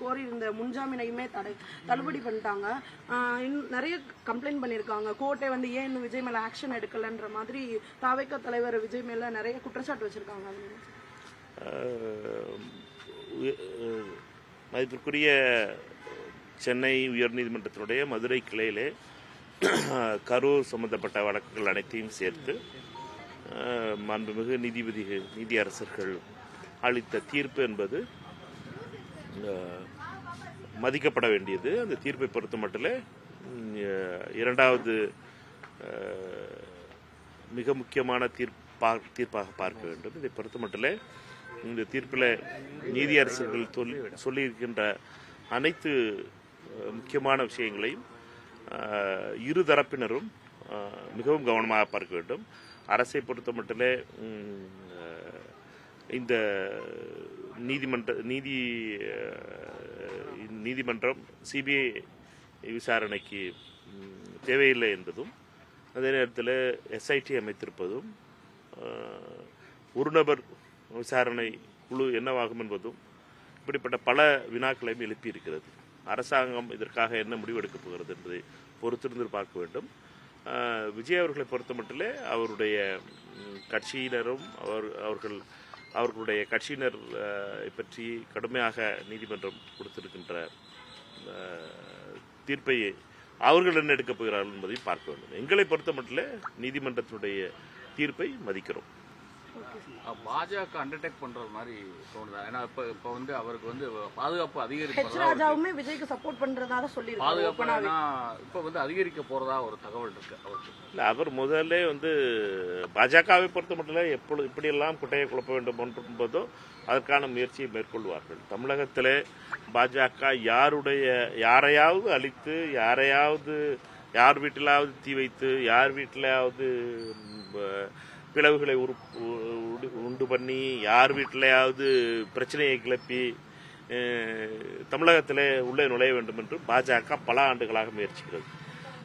கோரி இருந்த முன்ஜாமீனையுமே தடை தள்ளுபடி பண்ணிட்டாங்க. இன்னும் நிறைய கம்ப்ளைண்ட் பண்ணியிருக்காங்க. கோர்ட்டை வந்து ஏன் இன்னும் விஜய் மேலே ஆக்ஷன் எடுக்கலைன்ற மாதிரி தாவைக்க தலைவர் விஜய் மேலே நிறைய குற்றச்சாட்டு வச்சிருக்காங்க. மதிப்பிற்குரிய சென்னை உயர்நீதிமன்றத்தினுடைய மதுரை கிளையிலே கரூர் சம்பந்தப்பட்ட வழக்குகள் அனைத்தையும் சேர்த்து மாண்புமிகு நீதிபதிகள் நீதியரசர்கள் அளித்த தீர்ப்பு என்பது மதிக்கப்பட வேண்டியது. அந்த தீர்ப்பை பொறுத்த மட்டில் இரண்டாவது மிக முக்கியமான தீர்ப்பா தீர்ப்பாக பார்க்க வேண்டும். இதை பொறுத்த மட்டில் இந்த தீர்ப்பில் நீதியரசர்கள் சொல்லி சொல்லியிருக்கின்ற அனைத்து முக்கியமான விஷயங்களையும் இரு தரப்பினரும் மிகவும் கவனமாக பார்க்க வேண்டும். அரசை பொறுத்த மட்டில் இந்த நீதிமன்ற நீதி நீதிமன்றம் சிபிஐ விசாரணைக்கு தேவையில்லை என்பதும் அதே நேரத்தில் எஸ்ஐடி அமைத்திருப்பதும் ஒரு நபர் விசாரணை குழு என்னவாகும் என்பதும் இப்படிப்பட்ட பல வினாக்களையும் எழுப்பியிருக்கிறது. அரசாங்கம் இதற்காக என்ன முடிவெடுக்கப் போகிறது என்பதை பொறுத்திருந்து பார்க்க வேண்டும். விஜய் அவர்களை பொறுத்த மட்டிலே அவருடைய கட்சியினரும் அவர் அவர்கள் அவர்களுடைய கட்சியினர் அஹ், பற்றி கடுமையாக நீதிமன்றம் கொடுத்திருக்கின்ற அஹ், தீர்ப்பை அவர்கள் என்ன எடுக்கப் போகிறார்கள் என்பதையும் பார்க்க வேண்டும். எங்களை பொறுத்த மட்டும் நீதிமன்றத்தினுடைய தீர்ப்பை மதிக்கிறோம். பாஜக அண்டர்டேக் பண்றது மாதிரி தோணுதா? ஏன்னா இப்ப இப்ப வந்து அவருக்கு வந்து பாதுகாப்பு ஹெச் அதிகரிப்பதா ராஜாவுமே விஜய்க்கு சப்போர்ட் பண்றதா தான் சொல்லியிருக்காங்க பாதுகாப்பு open ஆவே. ஏன்னா இப்ப வந்து அதிகரிக்க போறதா ஒரு தகவல் இருக்கு அவருக்கு. இல்லை அவர் முதல்ல வந்து பாஜகவை பொறுத்த மட்டும் எப்பொழுது இப்படியெல்லாம் குட்டையை குழப்ப வேண்டும் என்பதோ அதற்கான முயற்சியை மேற்கொள்வார்கள். தமிழகத்திலே பாஜக யாருடைய யாரையாவது அழித்து யாரையாவது யார் வீட்டிலாவது தீ வைத்து யார் வீட்டிலாவது பிளவுகளை உரு உண்டு- உண்டு பண்ணி யார் வீட்டிலையாவது பிரச்சனையை கிளப்பி தமிழகத்தில் தமிழகத்திலே உள்ளே நுழைய வேண்டும் என்று பாஜக பல ஆண்டுகளாக முயற்சிக்கிறது.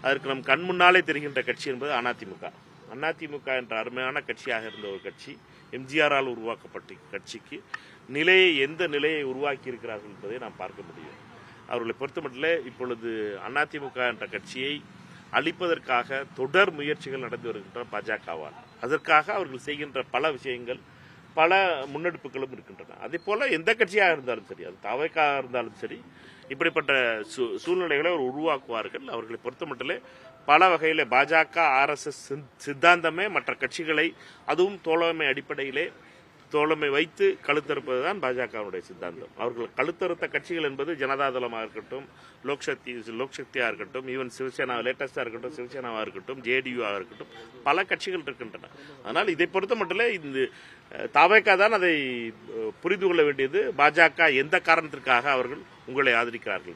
அதற்கு நம் கண் முன்னாலே தெரிகின்ற கட்சி என்பது அதிமுக. அதிமுக என்ற அருமையான கட்சியாக இருந்த ஒரு கட்சி எம்ஜிஆரால் உருவாக்கப்பட்ட கட்சிக்கு நிலையை எந்த நிலையை உருவாக்கி இருக்கிறார்கள் என்பதை நாம் பார்க்க முடியும். அவர்களை பொறுத்தமட்டில் இப்பொழுது அதிமுக என்ற கட்சியை அழிப்பதற்காக தொடர் முயற்சிகள் நடந்து வருகின்ற பாஜகவால். அதற்காக அவர்கள் செய்கின்ற பல விஷயங்கள் பல முன்னெடுப்புகளும் இருக்கின்றன. அதே போல எந்த கட்சியாக இருந்தாலும் சரி அது தவைக்காக இருந்தாலும் சரி இப்படிப்பட்ட சூ சூழ்நிலைகளை அவர் உருவாக்குவார்கள். அவர்களை பொறுத்தமட்டிலே பல வகையில் பாஜக ஆர்எஸ்எஸ் சித்தாந்தமே மற்ற கட்சிகளை அதுவும் தோழமை அடிப்படையிலே தோழமை வைத்து கழுத்தறுப்பது தான் பாஜகவுடைய சித்தாந்தம். அவர்கள் கழுத்தறுத்த கட்சிகள் என்பது ஜனதாதளமாக இருக்கட்டும் லோக்சக்தி லோக்சக்தியாக இருக்கட்டும் ஈவன் சிவசேனா லேட்டஸ்டாக இருக்கட்டும் சிவசேனாவாக இருக்கட்டும் ஜேடியூவாக இருக்கட்டும் பல கட்சிகள் இருக்கின்றன. அதனால் இதை பொறுத்த மட்டும் இந்த தாவேக்கா தான் அதை புரிந்து கொள்ள வேண்டியது. பாஜக எந்த காரணத்திற்காக அவர்கள் உங்களை ஆதரிக்கிறார்கள்?